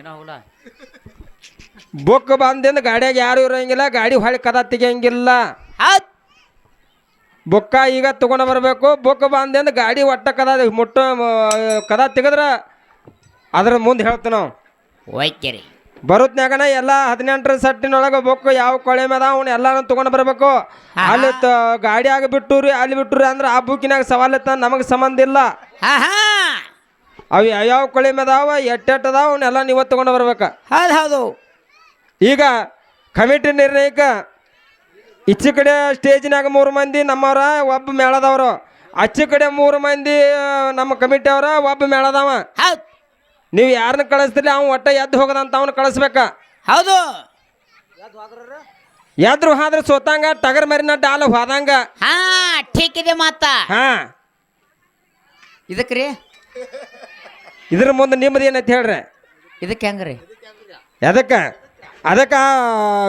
ಏನೋ ಬುಕ್ ಬಂದಿಂದ ಗಾಡಿಯಾಗ ಯಾರು ಇರೋಂಗಿಲ್ಲ ಗಾಡಿ ಹೊಳಿ ಕದ ತೆಗಿಯಂಗಿಲ್ಲ. ಬುಕ್ಕ ಈಗ ತಗೊಂಡು ಬರಬೇಕು ಬುಕ್ ಬಂದಿಂದ ಗಾಡಿ ಒಟ್ಟ ಕದ ಮುಟ್ಟ ಕದ ತೆಗೆದ್ರ ಅದ್ರ ಮುಂದೆ ಹೇಳ್ತು ನಾವು. ಬರುತ್ನ್ಯಾಗನ ಎಲ್ಲ ಹದಿನೆಂಟರ ಸಟ್ಟಿನೊಳಗೆ ಬುಕ್ ಯಾವ ಕೊಳೆ ಮೇದ ಅವ್ನು ಎಲ್ಲಾನು ತಗೊಂಡು ಬರಬೇಕು. ಅಲ್ಲಿ ಗಾಡಿಯಾಗ ಬಿಟ್ಟುರಿ ಅಲ್ಲಿ ಬಿಟ್ಟುರಿ ಅಂದ್ರೆ ಆ ಬುಕ್ಕಿನಾಗ ಸವಾಲ್ ಇತ್ತ ನಮಗೆ ಸಂಬಂಧ ಇಲ್ಲ. ಅವು ಯಾವ್ಯಾವ ಕೊಳಿಮೆ ಅದಾವ ಎಟ್ಟೆಟ್ ಅದಾವ ಅವನ್ನೆಲ್ಲ ನೀವು ತಗೊಂಡು ಬರ್ಬೇಕು. ಹೌದು ಹೌದು. ಈಗ ಕಮಿಟಿ ನಿರ್ಣಯಕ್ಕೆ ಈಚೆ ಕಡೆ ಸ್ಟೇಜ್ನಾಗ ಮೂರು ಮಂದಿ ನಮ್ಮವ್ರ ಒಬ್ಬ ಮೇಳದವರು. ಅಚ್ಚು ಕಡೆ ಮೂರು ಮಂದಿ ನಮ್ಮ ಕಮಿಟಿ ಅವರ ಒಬ್ಬ ಮೇಳದವ. ಹೌದು. ನೀವು ಯಾರನ್ನ ಕಳಿಸ್ತೀರಿ ಅವ್ನು ಒಟ್ಟ ಎದ್ದು ಹೋಗದಂತ ಅವ್ನು ಕಳಿಸ್ಬೇಕ. ಹೌದು. ಎದ್ರು ಹಾದ್ರೆ ಸೋತಂಗ ಟಗರ್ ಮರಿನ ಡಾಲ್ ಹೋದಂಗ. ಹಾ ಠೀಕ್ ಇದೆ ಮಾತ. ಹಾ. ಇದಕ್ಕೆ ರೀ ಇದ್ರ ಮುಂದೆ ನಿಮ್ಮದು ಏನೈತೆ ಹೇಳ್ರಿ? ಇದಕ್ಕೆ ಹೆಂಗ್ರಿ? ಅದಕ್ಕ ಅದಕ್ಕೆ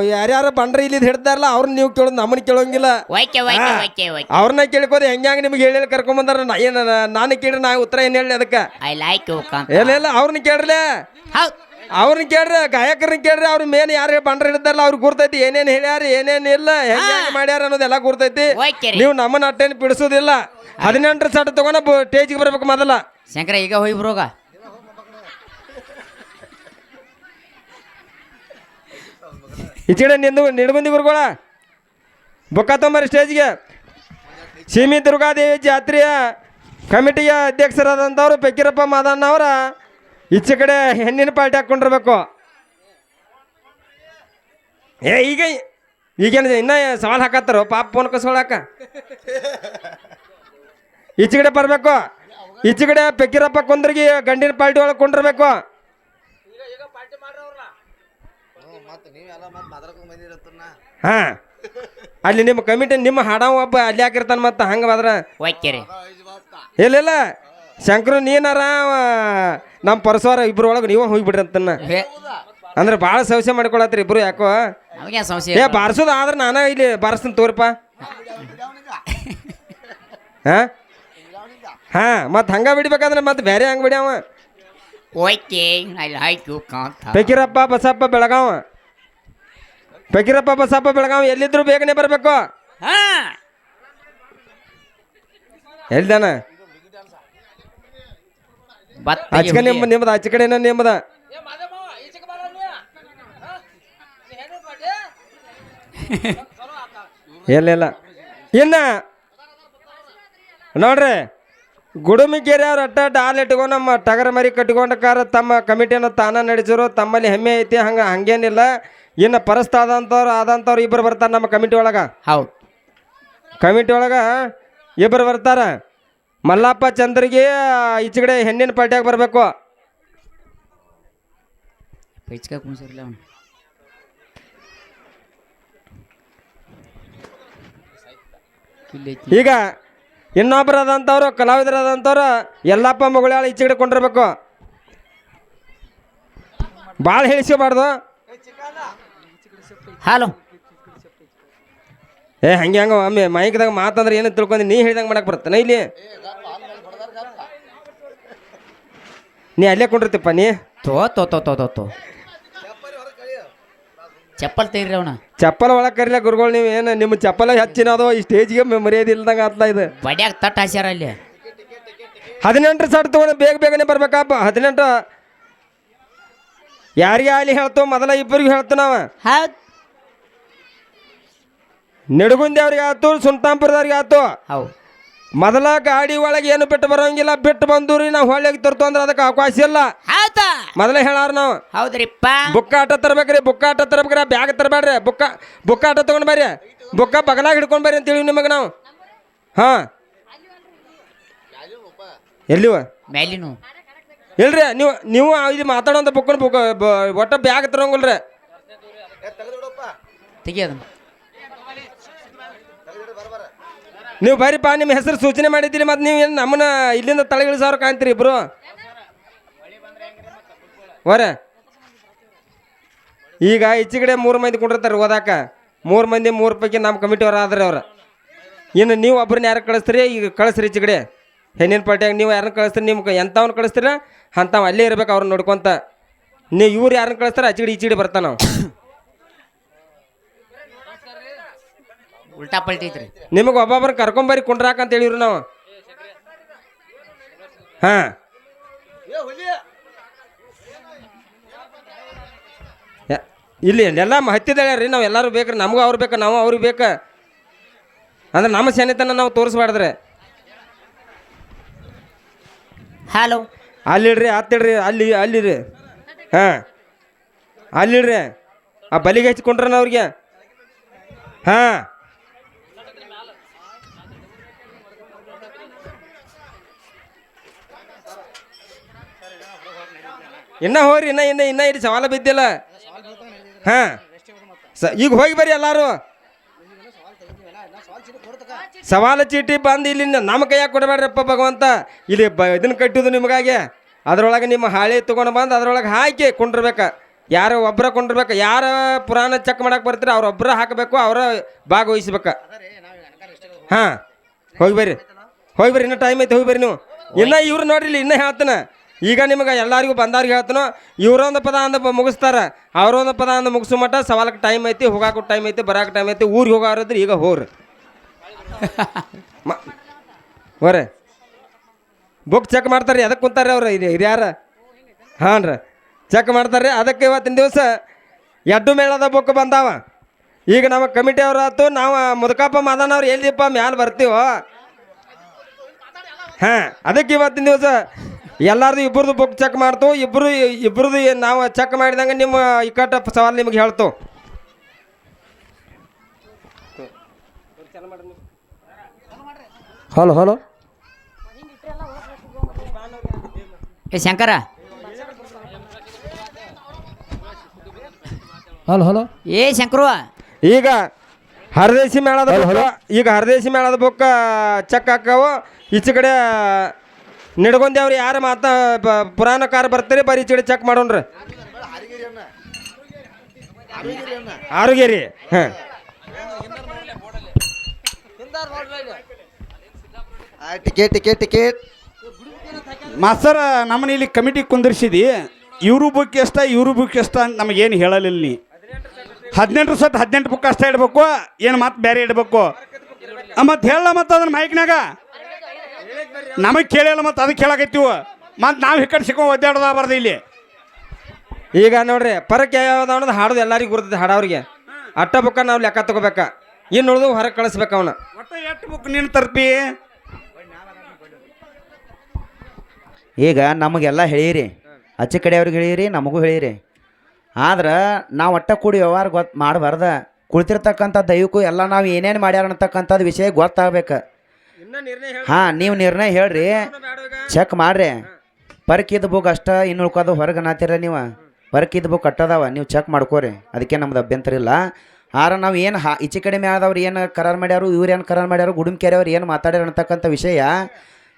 ಯಾರ್ಯಾರು ಬಂಡ್ರಿ ಇಲ್ಲಿ ಹಿಡ್ದಾರಲ್ಲ ಅವ್ರನ್ನ ನೀವು ಕೇಳೋದು ನಮ್ಮನ್ನ ಕೇಳೋಂಗಿಲ್ಲ. Okay okay okay okay. ಅವ್ರನ್ನ ಕೇಳ್ಕೋದು ಹೆಂಗ್ಯಾಂಗ ನಿಮ್ಗೆ ಹೇಳಿ ಕರ್ಕೊಂಬಂದಾರ ನಾ ಏನು ನಾನು ಕೇಳಿ ನಾ ಉತ್ತರ ಏನು ಹೇಳಿ ಅದಕ್ಕೆ. ಐ ಲೈಕ್ ಇಲ್ಲ ಇಲ್ಲ ಅವ್ರನ್ನ ಕೇಳ್ರಲೇ? ಹೌದ್. ಅವ್ರನ್ನ ಕೇಳ್ರಿ ಗಾಯಕರನ್ನ ಕೇಳ್ರಿ ಅವ್ರ ಮೇನ್ ಯಾರು ಬಂಡ್ರ ಹಿಡ್ದಾರಲ್ಲ ಅವ್ರಿಗೆ ಗುರ್ತೈತಿ. ಏನೇನು ಹೇಳ್ಯಾರ ಏನೇನು ಇಲ್ಲ ಹೆಂಗ್ ಮಾಡ್ಯಾರ ಅನ್ನೋದೆಲ್ಲ ಗುರ್ತೈತಿ. ನೀವು ನಮ್ಮನ್ನ ಅಟ್ಟೇನು ಬಿಡಿಸೋದಿಲ್ಲ. ಹದಿನೆಂಟರ ಸಟ್ ತಗೊಂಡ ಸ್ಟೇಜ್ಗೆ ಬರ್ಬೇಕು ಮೊದಲ. ಶಂಕರ ಈಗ ಹೋಗಿ ಬರೋಗ. ಈಚೆಡೆ ನಿಂದು ನಿಡ್ಬಂದಿ ಗುರುಗಳ ಬೊಕ್ಕ ತೊಂಬರಿ ಸ್ಟೇಜ್ಗೆ. ಸೀಮಿ ದುರ್ಗಾದೇವಿ ಜಾತ್ರೆಯ ಕಮಿಟಿಯ ಅಧ್ಯಕ್ಷರಾದಂಥವ್ರು ಪೆಕ್ಕಿರಪ್ಪ ಮಾದಣ್ಣ ಅವರ ಈಚೆ ಕಡೆ ಹೆಣ್ಣಿನ ಪಾರ್ಟಿ ಹಾಕ್ಕೊಂಡಿರ್ಬೇಕು. ಏ, ಈಗ ಈಗೇನು ಇನ್ನ ಸವಾಲು ಹಾಕತ್ತಾರೋ? ಪಾಪ ಫೋನ್ ಕಸ್ಕೊಳಕ. ಈಚೆ ಕಡೆ ಬರಬೇಕು. ಈಚೆ ಕಡೆ ಪೆಕ್ಕಿರಪ್ಪ ಕುಂದ್ರಿಗೆ ಗಂಡಿನ ಪಾರ್ಟಿ ಒಳಗೆ ಕೊಂಡಿರ್ಬೇಕು. ಹಾ. ಅಲ್ಲಿ ನಿಮ್ಮ ಕಮಿಟಿ ನಿಮ್ಮ ಹಾಡ ಒಬ್ಬ ಅಲ್ಲಿ ಹಾಕಿರ್ತಾನ ಮತ್ತೆ ಹಂಗೆ ಬಾದ್ರ ಇಲ್ಲ ಇಲ್ಲ ಶಂಕರು ನೀನಾರ ಅವ ನಮ್ಮ ಪರಸ್ವಾರ ಇಬ್ರು ಒಳಗೆ ನೀವು ಹೋಗ್ಬಿಡ್ರಿ ಅಂತನ್ನ. ಅಂದ್ರೆ ಭಾಳ ಸಮಸ್ಯೆ ಮಾಡ್ಕೊಳತ್ರಿ ಇಬ್ರು ಯಾಕೋ? ಏ ಬಾರ್ಸೋದು ಆದ್ರೆ ನಾನೇ ಇಲ್ಲಿ ಬಾರಿಸ್ತೀನಿ ತೋರಿಪ. ಹಾ? ಹಾ ಮತ್ತೆ ಹಂಗ ಬಿಡ್ಬೇಕಂದ್ರೆ ಮತ್ತೆ ಬೇರೆ ಹಂಗೆ ಬಿಡ್ಯಾವ. Okay I like you Kanta. Fakirappa Basappa Belagavi. Fakirappa Basappa Belagavi ಎಲ್ಲಿದ್ರು ಬೇಗನೆ ಬರಬೇಕು. ಹಾ. ಎಲ್ದಾನ? ಬತ್ತ ಆಚೆ ನಿಮ್ ನಿಮ್ದು ಆಚೆ ಕಡೆನ ನಿಮ್ಮದ ಎಲ್ಲ ಇನ್ನ ನೋಡ್ರಿ ಗುಡುಮಿಗೇರಿ ಅವ್ರು ಅಟ್ಟ ಡಾಲ್ ಇಟ್ಕೊಂಡು ನಮ್ಮ ಟಗರ ಮರಿ ಕಟ್ಕೊಂಡಕ್ಕಾರ ತಮ್ಮ ಕಮಿಟಿಯನ್ನು ತಾನ ನಡೆಸಿರು ತಮ್ಮಲ್ಲಿ ಹೆಮ್ಮೆ ಐತಿ ಹಂಗೆ ಹಂಗೇನಿಲ್ಲ. ಇನ್ನು ಪರಸ್ತ ಆದಂಥವ್ರು ಆದಂಥವ್ರು ಇಬ್ಬರು ಬರ್ತಾರೆ ನಮ್ಮ ಕಮಿಟಿ ಒಳಗೆ? ಹೌದು. ಕಮಿಟಿ ಒಳಗೆ ಇಬ್ಬರು ಬರ್ತಾರೆ? ಮಲ್ಲಪ್ಪ ಚಂದ್ರಿಗೆ ಈಚೆ ಕಡೆ ಹೆಣ್ಣಿನ ಪಾರ್ಟಿಯಾಗ ಬರಬೇಕು. ಪೈಚ್ಕ ಕುಣಿಸಿರ್ಲಿ ಅವನು. ಕಿಲ್ಲೈತಿ ಈಗ ಇನ್ನೊಬ್ರು ಅದಂಥವ್ರು ಕಲಾವಿದರಾದಂಥವ್ರು ಎಲ್ಲಪ್ಪ ಮಗಳ ಈಚೆಗಡೆ ಕೊಂಡಿರ್ಬೇಕು. ಭಾಳ ಹೇಳಿಸ್ಕೋಬಾರ್ದು. ಹಲೋ. ಏ ಹಂಗೆ ಹಂಗ ಒಮ್ಮೆ ಮೈಕ್ದಾಗ ಮಾತಂದ್ರೆ ಏನು ತಿಳ್ಕೊಂಡು ನೀ ಹೇಳಿದಂಗೆ ಮಾಡಕ್ಕೆ ಬರ್ತಾನೆ ಇಲ್ಲಿ? ನೀ ಅಲ್ಲೇ ಕೊಂಡಿರ್ತೀಪ್ಪ ನೀ? ತೋ ತೋ ತೋ ತೋ ತೋ ತೋ. ಚಪ್ಪಲ್ ತೆಗ್ರಿ ಅವನ. ಚಪ್ಪಲ್ ಒಳಗೆ ಕರಿಲ ಗುರುಗಳು ನೀವು ಏನು ನಿಮ್ಮ ಚಪ್ಪಲ ಹೆಚ್ಚಿನದು ಈ ಸ್ಟೇಜ್ಗೆ ಮರ್ಯಾದೆ ಇಲ್ದಂಗ ಆತ್ಲ ಇದು. ಬಡ್ಯಾಗ ತಟ್ಟ ಹಾಸ್ಯಾರ ಅಲ್ಲಿ. ಹದಿನೆಂಟು ಸಟ್ ತೊಗೊಂಡು ಬೇಗ ಬೇಗನೆ ಬರ್ಬೇಕಪ್ಪ ಹದಿನೆಂಟು ಯಾರಿಗೆ ಅಲ್ಲಿ ಹೇಳ್ತೋ ಮೊದಲ ಇಬ್ಬರಿಗೂ ಹೇಳ್ತು ನಾವು. ಹೌದ್ ನಿಡಗುಂದಿ ಅವ್ರಿಗೆ ಆಯ್ತು ಸುಲ್ತಾನ್ಪುರದವ್ರಿಗೆ ಆಯ್ತು. ಹೌದು. ಮೊದಲ ಗಾಡಿ ಒಳಗೆ ಏನು ಬಿಟ್ಟು ಬರೋಂಗಿಲ್ಲ ಬಿಟ್ಟು ಬಂದೂರಿ ನಾವು ಹೊಳ್ಳಿಗೆ ತರ್ತು ಅಂದ್ರೆ ಅದಕ್ಕೆ ಅವಕಾಶ ಇಲ್ಲ. ಹೌದಾ? ಮೊದಲೇ ಹೇಳಾರ ನಾವು. ಹೌದ್ರಿಪ್ಪ. ಬುಕ್ಕ ಆಟ ತರ್ಬೇಕ್ರಿ ಬುಕ್ಕ ಆಟ ತರ್ಬೇಕ್ರಿ ಬ್ಯಾಗ್ ತರಬೇಡ್ರಿ ಬುಕ್ಕ ಬುಕ್ಕ ಆಟ ತಗೊಂಡ್ ಬರ್ರಿ. ಬುಕ್ಕ ಬಗಲಾಗ ಹಿಡ್ಕೊಂಡು ಬರ್ರಿ ಅಂತೇಳಿ ನಿಮಗೆ ನಾವು. ಹಾಂ. ಎಲ್ಲಿವ? ಮ್ಯಾಲಿನು ಇಲ್ರಿ ನೀವು ನೀವು ಇದು ಮಾತಾಡೋಂಥ ಬುಕ್ಕನ ಬುಕ್ ಒಟ್ಟ ಬ್ಯಾಗ್ ತರೋಂಗಿಲ್ರಿ. ತೆಗಿ ಅದನ್ನ ನೀವು ಬರೀಪ ನಿಮ್ಮ ಹೆಸರು ಸೂಚನೆ ಮಾಡಿದ್ದೀರಿ, ಮತ್ತು ನೀವು ಏನು ನಮ್ಮನ್ನ ಇಲ್ಲಿಂದ ತಲೆಗಿಳಿಸೋರು ಕಾಣ್ತೀರಿ ಇಬ್ರು? ಹೊರ. ಈಗ ಈಚೆ ಕಡೆ ಮೂರು ಮಂದಿ ಕುಂಡಿರ್ತಾರೆ ಓದಾಕ. ಮೂರು ಮಂದಿ, ಮೂರು ಪೈಕಿ ನಮ್ಮ ಕಮಿಟಿ ಅವ್ರು ಆದ್ರೆ ಅವ್ರು. ಇನ್ನು ನೀವು ಒಬ್ರನ್ನ ಯಾರು ಕಳಿಸ್ತೀರಿ? ಈಗ ಕಳಿಸ್ರಿ ಈಚೆ ಕಡೆ. ಹೆಣ್ಣಿನ ಪಾರ್ಟಿಯಾಗ ನೀವು ಯಾರನ್ನ ಕಳಿಸ್ತೀರಿ? ನಿಮ್ಗೆ ಎಂಥವ್ನ ಕಳಿಸ್ತೀರ? ಅಂಥವ್ ಅಲ್ಲೇ ಇರ್ಬೇಕು ಅವ್ರನ್ನ ನೋಡ್ಕೊಂತ. ನೀವು ಇವ್ರು ಯಾರನ್ನ ಕಳಿಸ್ತಾರ? ಆಚೆಗಡೆ ಈಚೆಗಡೆ ಬರ್ತಾನೆ ನಾವು ಉಲ್ಟಾ ಪಲ್ಟಿತ್ರಿ ನಿಮಗೆ ಒಬ್ಬೊಬ್ಬರು ಕರ್ಕೊಂಬರಿ ಕುಂಡ್ರಾಕ ಅಂತ ಹೇಳಿವ್ರಿ ನಾವು. ಹಾ. ಇಲ್ಲಿ ಎಲ್ಲ ಹತ್ತಿದಳ ರೀ ನಾವು ಎಲ್ಲರೂ ಬೇಕ್ರಿ ನಮಗೂ ಅವ್ರು ಬೇಕು ನಾವು ಅವ್ರಿಗೆ ಬೇಕು. ಅಂದ್ರೆ ನಮ್ಮ ಸೆನೆತನ ನಾವು ತೋರಿಸ್ಬಾರ್ದ್ರೆ. ಹಲೋ. ಅಲ್ಲಿಡ್ರಿ ಹತ್ತಿಡ್ರಿ ಅಲ್ಲಿ ಅಲ್ಲಿರಿ. ಹಾಂ. ಅಲ್ಲಿಡ್ರಿ. ಆ ಬಲಿಗೆ ಹಚ್ಕೊಂಡ್ರನ ಅವ್ರಿಗೆ. ಹಾಂ. ಇನ್ನ ಹೋಗ್ರಿ, ಇನ್ನ ಇನ್ನ ಇನ್ನ ಇಲ್ಲಿ ಸವಾಲ ಬಿದ್ದಿಲ್ಲ. ಹಾಂ. ಸ, ಈಗ ಹೋಗಿ ಬರ್ರಿ ಎಲ್ಲಾರು. ಸವಾಲ ಚೀಟಿ ಬಂದು ಇಲ್ಲಿ ನಮ್ಮ ಕೈಯಾಗ ಕೊಡಬೇಡ್ರಪ್ಪ ಭಗವಂತ. ಇಲ್ಲಿ ಬ ಇದನ್ನ ಕಟ್ಟಿದ್ದು ನಿಮಗಾಗಿ. ಅದ್ರೊಳಗೆ ನಿಮ್ಮ ಹಾಳೆ ತೊಗೊಂಡು ಬಂದು ಅದ್ರೊಳಗೆ ಹಾಕಿ ಕುಂಡಿರ್ಬೇಕು. ಯಾರು ಒಬ್ಬರ ಕುಂಡಿರ್ಬೇಕು. ಯಾರ ಪುರಾಣ ಚೆಕ್ ಮಾಡಕ್ಕೆ ಬರ್ತೀರ ಅವ್ರೊಬ್ಬರ ಹಾಕಬೇಕು, ಅವರ ಭಾಗವಹಿಸ್ಬೇಕು. ಹಾಂ. ಹೋಗಿ ಬರ್ರಿ. ಹೋಗಿ ಬರ್ರಿ, ಇನ್ನೂ ಟೈಮ್ ಐತೆ, ಹೋಗಿ ಬರ್ರಿ ನೀವು. ಇನ್ನ ಇವ್ರು ನೋಡ್ರಿ ಇಲ್ಲಿ, ಇನ್ನೂ ಹೇಳ್ತಾನೆ. ಈಗ ನಿಮಗೆ ಎಲ್ಲರಿಗೂ ಬಂದವ್ರಿಗೆ ಹೇಳ್ತನೋ, ಇವರೊಂದು ಪದ ಅಂದ ಮುಗಿಸ್ತಾರೆ, ಅವ್ರೊಂದು ಪದ ಅಂದ ಮುಗಿಸೋ ಮಟ್ಟ ಸವಾಲಕ್ಕೆ ಟೈಮ್ ಐತಿ, ಹೋಗಾಕು ಟೈಮ್ ಐತಿ, ಬರಾಕ ಟೈಮ್ ಐತಿ, ಊರಿಗೆ ಹೋಗೋರಿದ್ರೆ ಈಗ ಹೋರ್ ಹೋರೆ ಬುಕ್ ಚೆಕ್ ಮಾಡ್ತಾರೆ ಅದಕ್ಕೆ ಕುಂತಾರೆ ಅವ್ರು ಇದು ಹಿರಿಯಾರ ಹಾಂ ರೀ. ಚೆಕ್ ಮಾಡ್ತಾರೆ ಅದಕ್ಕೆ ಇವತ್ತಿನ ದಿವಸ ಎಡ್ಡು ಮೇಳದ ಬುಕ್ ಬಂದಾವ. ಈಗ ನಮ್ಮ ಕಮಿಟಿ ಅವ್ರು ಆತು, ನಾವು ಮುದಕಪ್ಪ ಮಾದನವ್ರು ಎಲ್ಲಿಪ್ಪ ಮ್ಯಾಲೆ ಬರ್ತೀವೋ? ಹಾಂ, ಅದಕ್ಕೆ ಇವತ್ತಿನ ದಿವಸ ಎಲ್ಲಾರ್ದು ಇಬ್ಬರದು ಬುಕ್ ಚೆಕ್ ಮಾಡ್ತು. ಇಬ್ಬರು ಇಬ್ಬರದು ನಾವು ಚೆಕ್ ಮಾಡಿದಂಗೆ ನಿಮ್ಮ ಇಕ್ಕಟ್ಟ ಸವಾಲು ನಿಮಗೆ ಹೇಳ್ತು. ಹಲೋ ಹಲೋ ಏ ಶಂಕರ. ಹಲೋ ಹಲೋ ಏ ಶಂಕರು. ಈಗ ಹರದೇಶಿ ಮೇಳದ ಈಗ ಹರದೇಶಿ ಮೇಳದ ಬುಕ್ ಚೆಕ್ ಹಾಕವು. ಈಚೆ ಕಡೆ ನಿಡ್ಗೊಂದೇವ್ರು ಯಾರು ಮಾತಾ ಪುರಾಣ ಪುರಾಣಕಾರ ಬರ್ತೀರಿ ಬರೀ ಚಿಡಿ ಚೆಕ್ ಮಾಡೋಣ್ರಿ. ಆರೋಗ್ಯರಿ ಹಾಂ. ಟಿಕೆಟ್ ಟಿಕೆಟ್ ಟಿಕೆಟ್ ಮಾಸ್ತರ ನಮ್ಮನ್ನ ಇಲ್ಲಿ ಕಮಿಟಿ ಕುಂದಿರ್ಸಿದಿ. ಇವರು ಬುಕ್ ಎಷ್ಟ ಇವರು ಬುಕ್ ಎಷ್ಟ ಅಂತ ನಮಗೇನು ಹೇಳಲಿಲ್ಲ ನೀ. ಹದಿನೆಂಟು ಸತ್ ಹದಿನೆಂಟು ಬುಕ್ ಅಷ್ಟೇ ಇಡ್ಬೇಕು ಏನು ಮತ್ತೆ ಬೇರೆ ಇಡ್ಬೇಕು. ಮತ್ತೆ ಹೇಳ ಮತ್ತೆ ಅದನ್ನ ಮೈಕ್ನಾಗ ನಮಗೆ ಕೇಳಿಲ್ಲ ಮತ್ತು ಅದಕ್ಕೆ ಕೇಳಾಕೈತಿವ ಮತ್ತು ನಾವು ಹಿಕ್ಕಡ್ ಸಿಕ್ಕೊಂಡು ಒದ್ದಾಡೋದ ಬರ್ದು ಇಲ್ಲಿ. ಈಗ ನೋಡ್ರಿ ಪರಕ್ಕೆ ಯಾವ್ದು ಅನ್ನೋದು ಹಾಡೋದು ಎಲ್ಲರಿಗೂ ಗುರ್ತದೆ ಹಾಡೋರಿಗೆ ಅಟ್ಟ ಬುಕ್ಕ ನಾವು ಲೆಕ್ಕ ತಗೋಬೇಕ. ಇನ್ನು ಉಳಿದು ಹೊರಗೆ ಕಳಿಸ್ಬೇಕು ಅವನ. ಒಟ್ಟು ಎಷ್ಟು ಬುಕ್ ನೀನು ತರ್ಪಿ? ಈಗ ನಮಗೆಲ್ಲ ಹೇಳಿರಿ. ಅಚ್ಚ ಕಡೆಯವ್ರಿಗೆ ಹೇಳಿರಿ ನಮಗೂ ಹೇಳಿರಿ. ಆದ್ರೆ ನಾವು ಒಟ್ಟ ಕೂಡಿ ವ್ಯವಹಾರ ಗೊತ್ತು ಮಾಡಬಾರ್ದ. ಕುಳಿತಿರ್ತಕ್ಕಂಥ ದೈವಕ್ಕೂ ಎಲ್ಲ ನಾವು ಏನೇನು ಮಾಡ್ಯಾರ ಅನ್ನತಕ್ಕಂಥದ್ದು ವಿಷಯ ಗೊತ್ತಾಗ್ಬೇಕು. ಹಾಂ ನೀವು ನಿರ್ಣಯ ಹೇಳ್ರಿ. ಚೆಕ್ ಮಾಡ್ರಿ. ಪರ್ಕಿದ ಬುಕ್ ಅಷ್ಟ ಇನ್ನು ಉಳ್ಕೋದು ಹೊರಗೆ ನಾತಿರ ನೀವು. ಪರ್ಕಿದ ಬುಕ್ ಕಟ್ಟದಾವ ನೀವು ಚೆಕ್ ಮಾಡ್ಕೋರಿ. ಅದಕ್ಕೆ ನಮ್ದು ಅಭ್ಯಂತರ ಇಲ್ಲ. ಆರ ನಾವು ಏನು ಹಾ ಈಚೆ ಕಡಿಮೆ ಆದವ್ರು ಏನು ಕರಾರ್ ಮಾಡ್ಯಾರು ಇವ್ರು ಏನು ಕರಾರ್ ಮಾಡ್ಯಾರು ಗುಡುಮ್ಕೆರೆ ಅವ್ರು ಏನು ಮಾತಾಡ್ಯಾರ ಅಂತಕ್ಕಂಥ ವಿಷಯ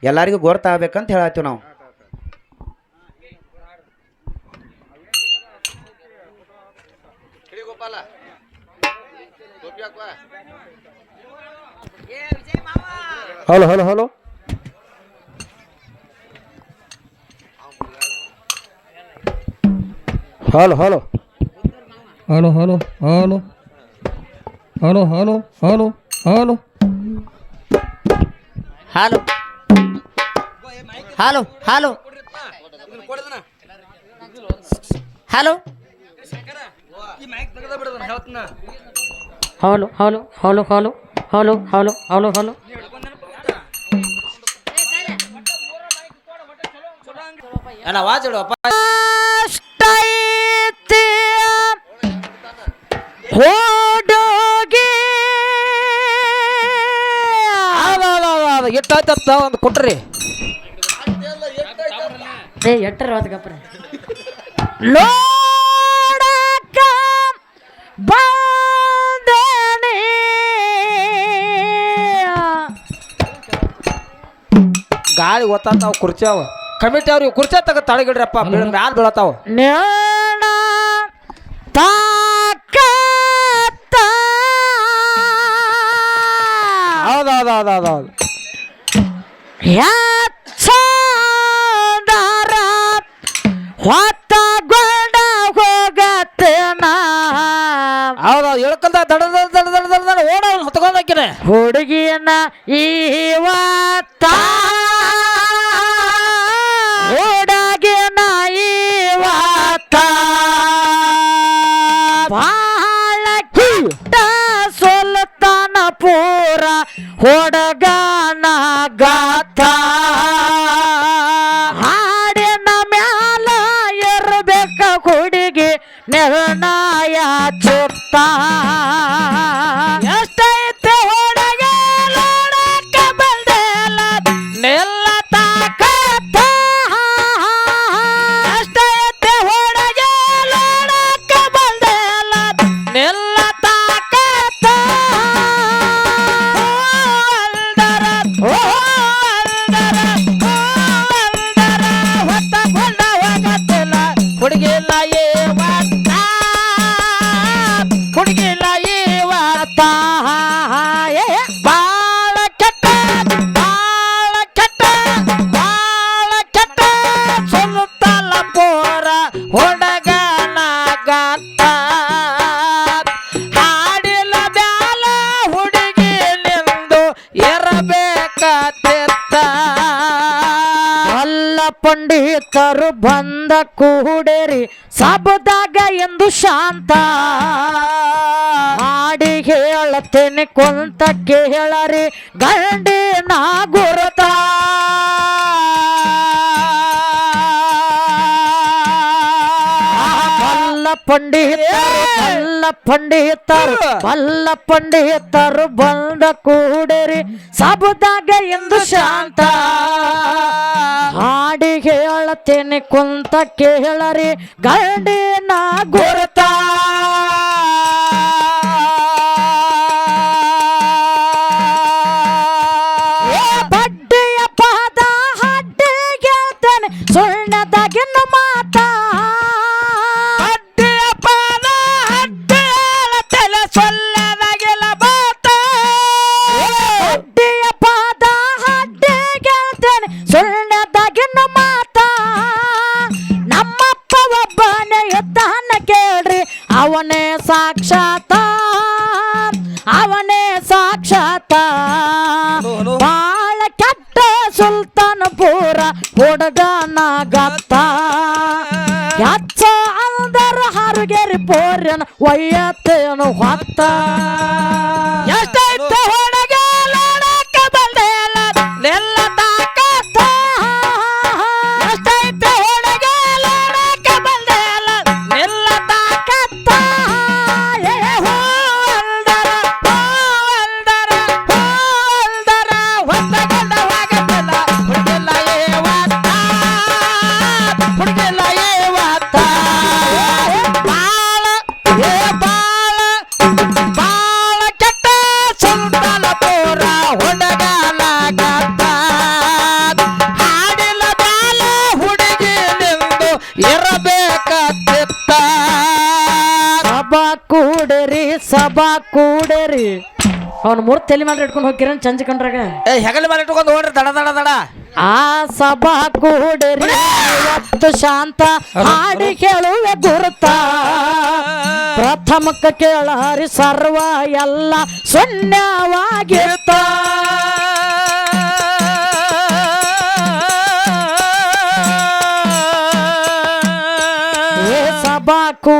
ಎಲ್ಲರಿಗೂ ಗೊತ್ತಾಗಬೇಕಂತ ಹೇಳತ್ತೀವಿ ನಾವು. Hello hello hello. Hello hello. Hello hello hello. Hello hello hello hello. ಹಾಲು. ಹಾಲು ಹಾಲು. ಹಾಲು. Hello hello hello hello hello hello. Hello hello ಅಣ್ಣ ವಾಚ್ ಇಡುವಪ್ಪ ಅಷ್ಟೈತಿ ಹೋಡೋಗಿ. ಎಟ್ಟಾಯ್ತಪ್ಪ ಒಂದು ಕೊಟ್ರಿ. ಏ ಎಟ್ಟರ ಅವತ್ಗಪ್ಪ ಲೋಡಕ ಬಂದನೆ. ಗಾಳಿ ಒತ್ತಾತ ಅವು ಕುರ್ಚಾವ ಕಮಿಟಿ ಅವ್ರಿಗೆ ಕುರ್ಚಿ ತಗ ತಳಗಿಡ್ರಪ್ಪ ಮ್ಯಾಲ ಬೀಳತಾವ ಹೌದೌದೌದೌದೌದು. ಹುಡುಗಿಯನ್ನ ಈ ವಾತಾ ಹೊಡಗಾನ ಗಾತ ದುಡೇರಿ ಸಬದಾಗ ಎಂದು ಶಾಂತ ಮಾಡಿ ಹೇಳತೇನೆ ಕೊಂತ ಕೇಳರಿ ಗಂಡಿನ ಗುರುತ ಪಂಡಿತರು ಬಲ್ಲ ಪಂಡಿತರು ಬಲ್ಲ ಪಂಡಿತರು ಬಂದ ಕೂಡರಿ ಸಬದಾಗ ಎಂದು ಶಾಂತ. ಕುಂತ ಕೇಳರಿ ಗಂಡಿನ ಗುರುತಾ. ಅವನೇ ಸಾಕ್ಷಾತ್ ಅವನೇ ಸಾಕ್ಷಾತ್ ಬಾಳ ಕೆಟ್ಟ ಸುಲ್ತಾನ ಪೂರ ಹುಡುಗನ ಗತ್ತ ಹೆಚ್ಚ ಅಂದರ ಹರುಗೇರಿ ಪೋರ್ಯನ ಒಯ್ಯತ್ತೇನು ಹೊತ್ತ ಕೂಡೇರಿ. ಅವ್ನ ಮೂರ್ ತಲೆ ಮೇಲೆ ಇಟ್ಕೊಂಡು ಹೋಗಿರ ಚಂಚ ಕಂಡ್ರಾಗ? ಏ ಹೆಗಲ ಮೇಲೆ ಇಟ್ಕೊಂಡು ಹೋಗ್ರಿ ದಡ ದಡ ದಡ. ಆ ಸಭಾ ಕೂಡೇರಿ ಇವತ್ತು ಶಾಂತ ಹಾಡಿ ಕೇಳುವೆ ಗುರುತ. ಪ್ರಥಮಕ್ಕ ಕೇಳಾರಿ ಸರ್ವ ಎಲ್ಲ ಶೂನ್ಯವಾಗಿರುತ್ತ. ಸಭಾ ಕೂ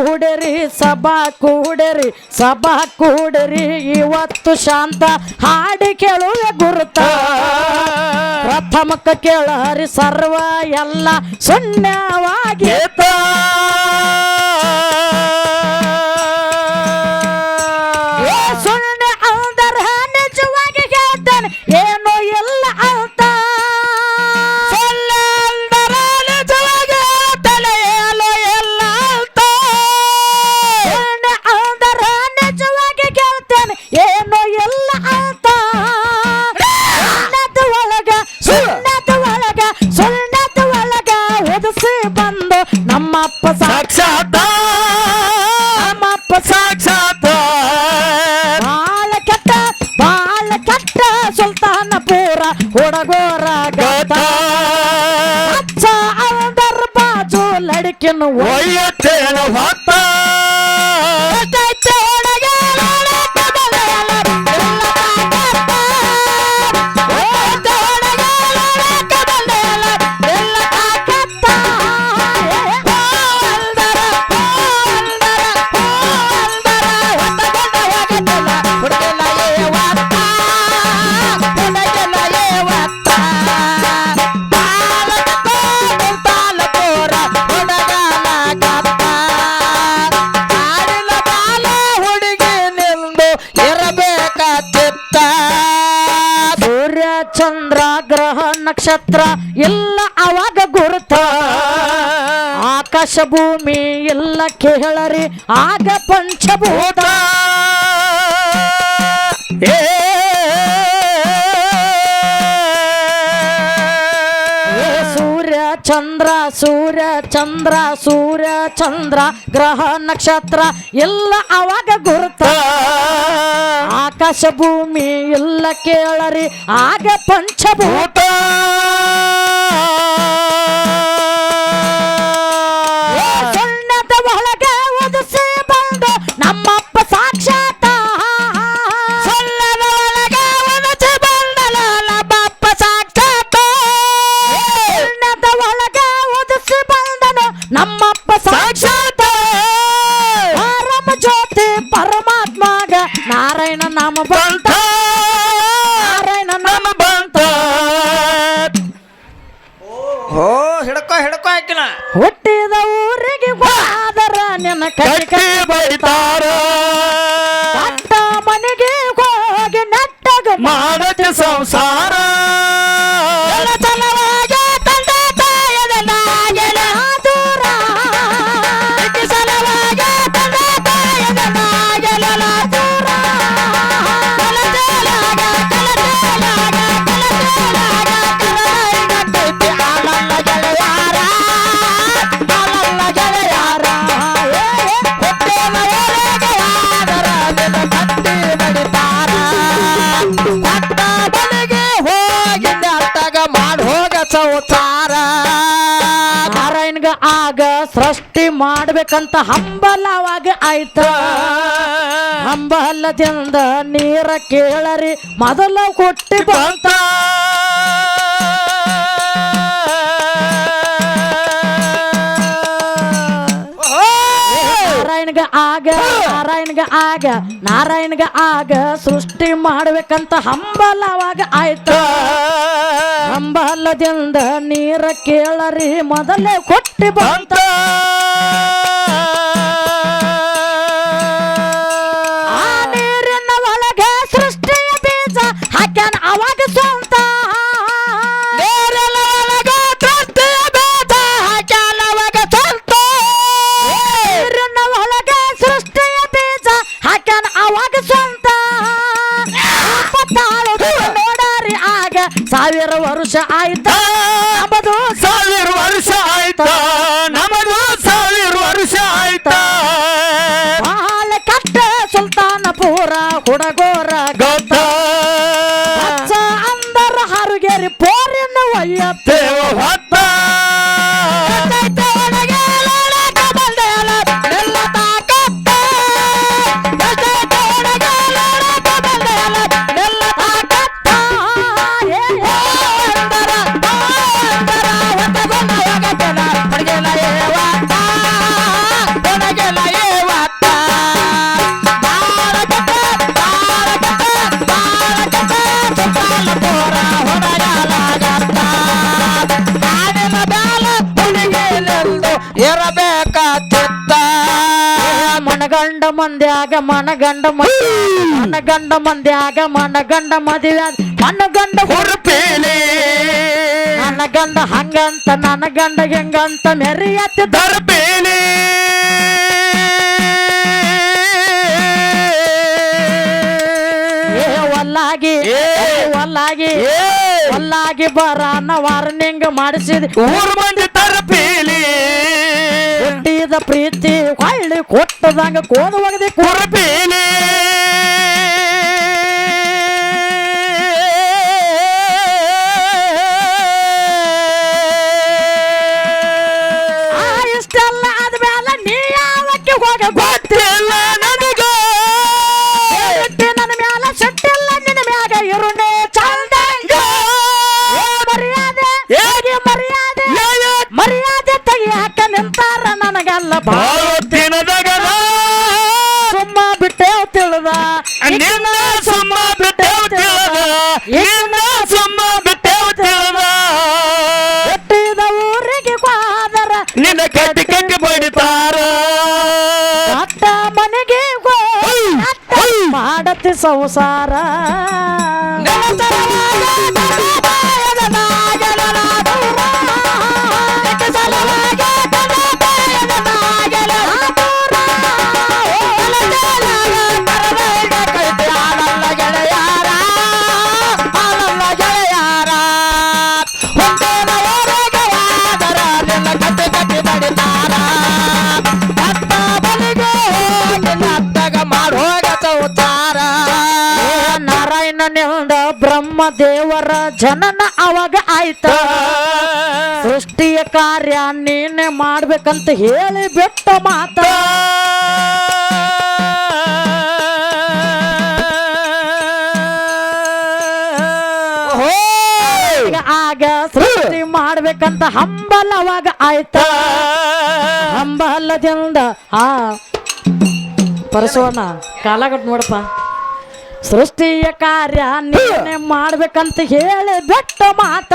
ಸಭಾ ಕೂಡರಿ ಸಭಾ ಕೂಡರಿ ಇವತ್ತು ಶಾಂತ ಹಾಡಿ ಕೇಳುವೆ ಗುರುತ. ಪ್ರಥಮಕ್ಕೆ ಕೇಳರಿ ಸರ್ವ ಎಲ್ಲ ಶೂನ್ಯವಾಗೇತ ಆಕಾಶ ಭೂಮಿ ಇಲ್ಲ ಕೇಳರಿ. ಆಗ ಪಂಚಭೂತ ಸೂರ್ಯ ಚಂದ್ರ ಸೂರ್ಯ ಚಂದ್ರ ಸೂರ್ಯ ಚಂದ್ರ ಗ್ರಹ ನಕ್ಷತ್ರ ಎಲ್ಲ ಅವಾಗ ಗುರುತ. ಆಕಾಶ ಭೂಮಿ ಎಲ್ಲ ಕೇಳರಿ. ಆಗ ಪಂಚಭೂತ ನಮ್ಮಪ್ಪ ಸಾಕ್ಷಾತ್ ಪರಮ ಜ್ಯೋತಿ ಪರಮಾತ್ಮಗ. ನಾರಾಯಣ ನಾಮ ಬಂತ. ನಾರಾಯಣ ನಾಮ ಬಂತ. ಓ ಹಿಡ್ಕೊ ಹಿಡ್ಕೊ ಹಾಕಿನ ಹುಟ್ಟಿದ ಊರಿಗೆ ಹೋದರ ನಿನ್ನ ಕಟ್ಟಿ ಬೈತಾರ. ಅಟ್ಟ ಮನೆಗೆ ಹೋಗಿ ನೆಟ್ಟಗ ಮಾಡತಿ ಸಂಸಾರ ಮಾಡ್ಬೇಕಂತ ಹಂಬಲವಾಗ ಆಯ್ತ. ಹಂಬಲದಿಂದ ನೀರ ಕೇಳರಿ ಮೊದಲ ಕೊಟ್ಟಿ ಬಂತ. ನಾರಾಯಣ್ಗ ಆಗ ನಾರಾಯಣಗ ಆಗ ನಾರಾಯಣಗ ಆಗ ಸೃಷ್ಟಿ ಮಾಡ್ಬೇಕಂತ ಹಂಬಲವಾಗ ಆಯ್ತ. ಹಂಬಲದಿಂದ ನೀರ ಕೇಳರಿ ಮೊದಲೇ ಕೊಟ್ಟಿ ಬಂತ. ಸಾವಿರ ವರ್ಷ ಆಯ್ತ. ನಮ್ಮದು ಸಾವಿರ ವರ್ಷ ಆಯ್ತ. ನಮ್ಮದು ಸಾವಿರ ವರ್ಷ ಆಯ್ತ. ಬಾಳ ಕಟ್ಟ ಸುಲ್ತಾನಪುರ ಹುಡಗೋರ ಮನಗಂಡ ಮಂದ್ಯಾಗ ಮನಗಂಡ ಮಂದಿ ಮನಗಂಡ ಮಂದ್ಯಾಗ ಮನಗಂಡ ಮದುವೆ ಮನಗಂಡ ಹುರುಪೇಲಿ ನನ್ನ ಗಂಡ ಹಂಗಂತ ನನ್ನ ಗಂಡ ಹೆಂಗಂತ ಮೆರಿಯತ್ತ. ದರ್ಬೇಲಿ ಏ ಒಲ್ಲಾಗಿ. ಒಲ್ಲಾಗಿ ಬರ ಒಲ್ಲಾಗಿ ಬರಾನ ವಾರ್ನಿಂಗ್ ಮಾಡಿಸಿದ. ಊರು ಮಂದಿ ತರ್ಪೇಲಿ ಹುಟ್ಟಿದ ಪ್ರೀತಿ ಹೊಳ್ಳಿ ಕೊಟ್ಟದಂಗ ಕೋದು ಒಗದಿ ಆ ಇಷ್ಟೆಲ್ಲ ಆದ್ಮೇಲೆ ನೀ ಯಾವಕ್ಕೆ ಹೋಗ ಗೊತ್ತಿಲ್ಲ ನಿಂತಾರ ನನಗಲ್ಲ ಬಾ. ದಿನದಗದ ಸುಮ್ಮ ಬಿಟ್ಟೇವ್ ತಿಳಿದ. ನಿನ್ನ ಸುಮ್ಮ ಬಿಟ್ಟೇವ್ ತಿಳಿದ. ನಿನ್ನ ಸುಮ್ಮ ಬಿಟ್ಟೇವ್ ತಿಳಿದ. ಹುಟ್ಟಿದ ಊರಿಗೆ ಹೋದರ ನಿನ್ನ ಕಟ್ಟಿ ಕಟ್ಟಿ ಬಡಿತಾರ ಅತ್ತ ಮನೆಗೆ ಅಟ್ಟ ಮಾಡತಿ ಸಂಸಾರ. ಮಾಡ್ಬೇಕಂತ ಹೇಳಿ ಬಿಟ್ಟ ಮಾತ. ಆಗ ಆಗ ಸೃಷ್ಟಿ ಮಾಡ್ಬೇಕಂತ ಹಂಬಲವಾಗ ಆಯ್ತ. ಹಂಬಲದಿಂದ ಆ ಪರಸೋಣ ಕಾಲಗಟ್ ನೋಡಪ್ಪ. ಸೃಷ್ಟಿಯ ಕಾರ್ಯ ನೀನೆ ಮಾಡ್ಬೇಕಂತ ಹೇಳಿ ಬೆಟ್ಟ ಮಾತ.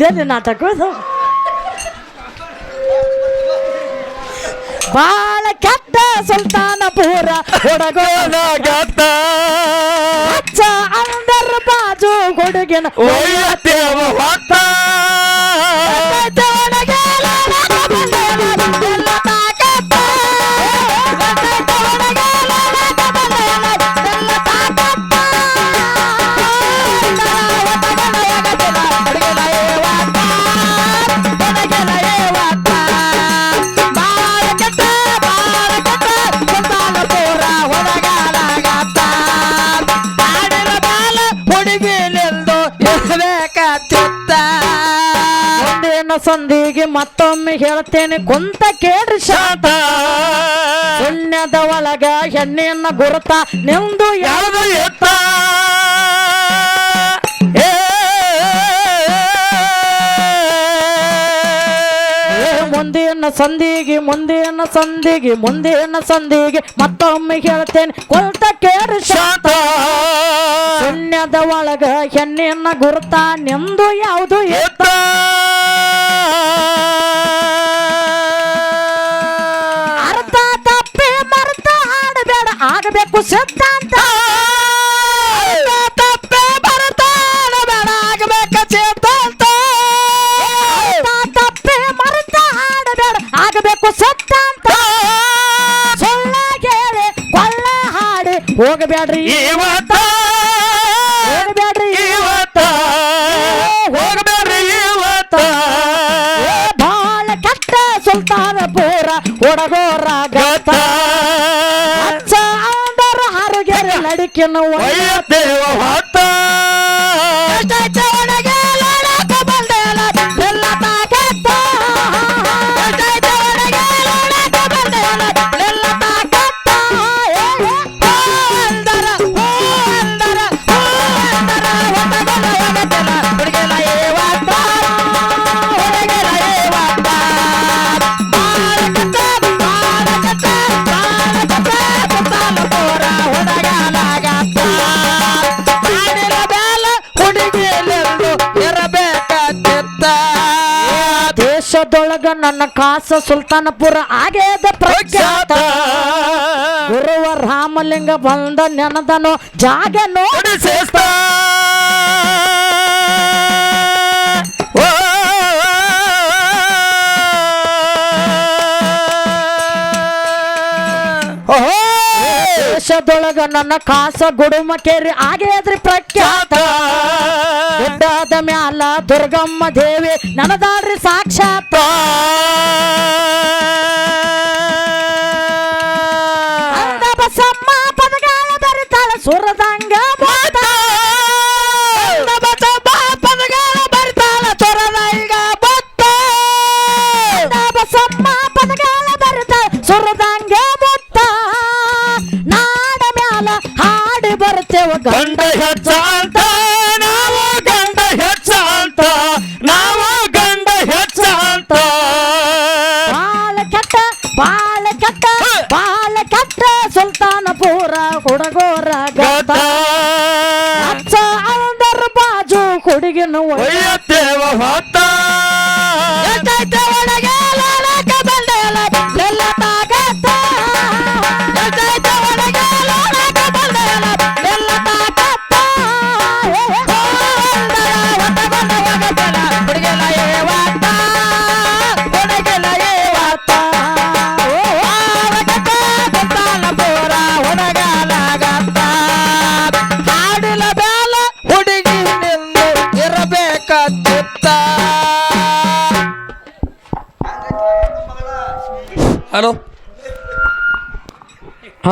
ಇದೇ ನಾಟಕ? ಬಾಳ ಕೆಟ್ಟ ಸುಲ್ತಾನಪುರ ಹುಡುಗೋನ ಗತ್ತ ಅಂದರ್ ಬಾಜು ಹುಡುಗಿನ ಒಯ್ಯತ್ತೇವ ಹೊತ್ತ ಮತ್ತೊಮ್ಮೆ ಹೇಳ್ತೇನೆ ಕುಂತ ಕೇಳ್ರಿ ಶಾಂತ. ಪುಣ್ಯದ ಒಳಗ ಹೆಣ್ಣಿನ ಗುರುತ ನಿಂದು ಯಾವುದು ಎತ್ತ? ಮುಂದಿನ ಸಂಧಿಗೆ ಮುಂದಿನ ಸಂಧಿಗೆ ಮುಂದಿನ ಸಂಧಿಗೆ ಮತ್ತೊಮ್ಮೆ ಹೇಳ್ತೇನೆ ಕುಂತ ಕೇಳ್ರಿ ಶಾಂತ. ಪುಣ್ಯದ ಒಳಗ ಹೆಣ್ಣಿನ ಗುರುತ ನಿಂದು ಯಾವುದು ಎತ್ತ? ಅರ್ಥ ತಪ್ಪಿ ಮರ್ತ ಹಾಡಬೇಡ ಆಗಬೇಕು ಸಿದ್ಧಾಂತ. ತಪ್ಪಿ ಮರ್ತ ಹಾಡಬೇಡ ಆಗಬೇಕು ಸಿದ್ಧಾಂತ. ಅರ್ಥ ತಪ್ಪಿ ಮರ್ತ ಹಾಡಬೇಡ ಆಗಬೇಕು ಸಿದ್ಧಾಂತ. ಸುಳ್ಳ ಹೇಳಿ ಕೊಳ್ಳ ಹಾಡಿ ಹೋಗಬೇಡ್ರಿ. ಇವತ್ತ ಅಚ್ಚ ಅಂದರ ಹರುಗೆರೆ ಲಡಿಕಿನ ದೇವ ಹುಡುಗಿಯಲ್ಲೆಂದು ನನ್ನ ಕಾಸ ಸುಲ್ತಾನಪುರ ಆಗೇದ ಪ್ರಖ್ಯಾತ. ಗುರುವ ರಾಮಲಿಂಗ ಬಂದ ನೆನದನು ಜಾಗ ನೋಡಿ ಶ್ರೇಷ್ಠ ದೇಶದೊಳಗ ನನ್ನ ಕಾಸ ಗುಡುಮ ಕೇರಿ. ಆಗೇದ್ರಿ ಪ್ರಖ್ಯಾತ ಗುಡ್ಡದ ಮ್ಯಾಲ ದುರ್ಗಮ್ಮ ದೇವಿ ನನದಾಡ್ರಿ ಸಾಕ್ಷಾತ್. ಗಂಡ ಹೆಚ್ಚಾಂತ ಹೆಚ್ಚ ನಾವು ಗಂಡ ಹೆಚ್ಚಾಂತ ನಾವು ಗಂಡ ಹೆಚ್ಚಾಂತ ಬಾಳ ಕೆಟ್ಟ ಬಾಳ ಕೆಟ್ಟ ಬಾಳ ಕೆಟ್ಟ ಸುಲ್ತಾನಪುರ ಹುಡುಗೋರ ಗತ ಅಚ್ಚ ಅಂದರ್ ಬಾಜು ಹುಡುಗಿನ ಒಯ್ಯ ದೇವ ಹೊತ್ತ